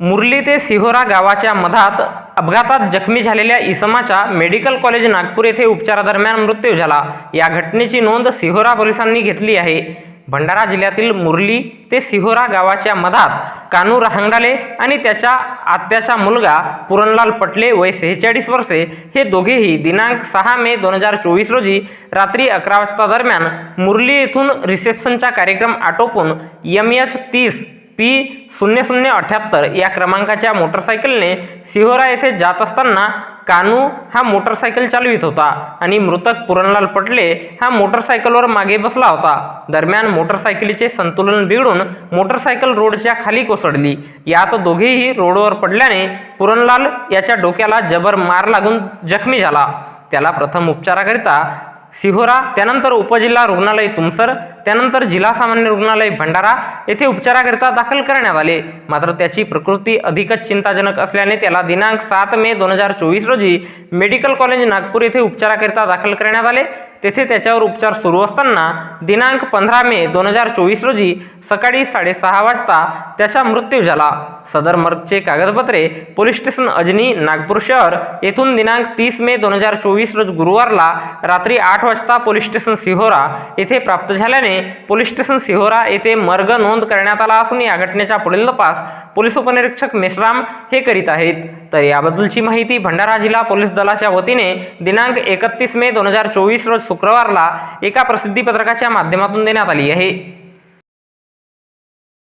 मुरली ते सिहोरा गावाच्या मधात अपघातात जखमी झालेल्या इसमाचा मेडिकल कॉलेज नागपूर येथे उपचारादरम्यान मृत्यू झाला. या घटनेची नोंद सिहोरा पोलिसांनी घेतली आहे. भंडारा जिल्ह्यातील मुरली ते सिहोरा गावाच्या मधात कानू रहांगडाले आणि त्याच्या आत्याचा मुलगा पुरणलाल पटले वय सेहेचाळीस वर्षे हे दोघेही दिनांक सहा मे दोन हजार चोवीस रोजी रात्री अकरा वाजता दरम्यान मुरली येथून रिसेप्शनचा कार्यक्रम आटोपून एम एच तीस पी शून्य शून्य अठ्ठ्याहत्तर या क्रमांकाच्या मोटरसायकलने सिहोरा येथे जात असताना कानू हा मोटरसायकल चालवित होता आणि मृतक पुरणलाल पटले हा मोटरसायकलवर मागे बसला होता. दरम्यान मोटरसायकलीचे संतुलन बिघडून मोटरसायकल रोडच्या खाली कोसळली. यात दोघेही रोडवर पडल्याने पुरणलाल याच्या डोक्याला जबर मार लागून जखमी झाला. त्याला प्रथम उपचाराकरिता सिहोरा त्यानंतर उपजिल्हा रुग्णालय तुमसर त्यानंतर जिल्हा सामान्य रुग्णालय भंडारा येथे उपचाराकरिता दाखल करण्यात आले. मात्र त्याची प्रकृती अधिकच चिंताजनक असल्याने त्याला दिनांक सात मे दोन हजार चोवीस रोजी मेडिकल कॉलेज नागपूर येथे उपचाराकरिता दाखल करण्यात आले. तेथे त्याच्यावर उपचार सुरू असताना दिनांक पंधरा मे दोन हजार चोवीस रोजी सकाळी साडेसहा वाजता त्याचा मृत्यू झाला. सदर मर्गचे कागदपत्रे पोलीस स्टेशन अजनी नागपूर शहर येथून दिनांक तीस मे दोन हजार चोवीस रोज गुरुवारला रात्री आठ वाजता पोलीस स्टेशन सिहोरा येथे प्राप्त झाल्याने पोलीस स्टेशन सिहोरा येथे मर्ग नोंद करण्यात आला असून या घटनेचा पुढील तपास पोलीस उपनिरीक्षक मेश्राम हे करीत आहेत. तर याबद्दलची माहिती भंडारा जिल्हा पोलीस दलाच्या वतीने दिनांक एकतीस मे दोन हजार चोवीस रोज शुक्रवारला एका प्रसिद्धी पत्रकाच्या माध्यमातून देण्यात आली आहे.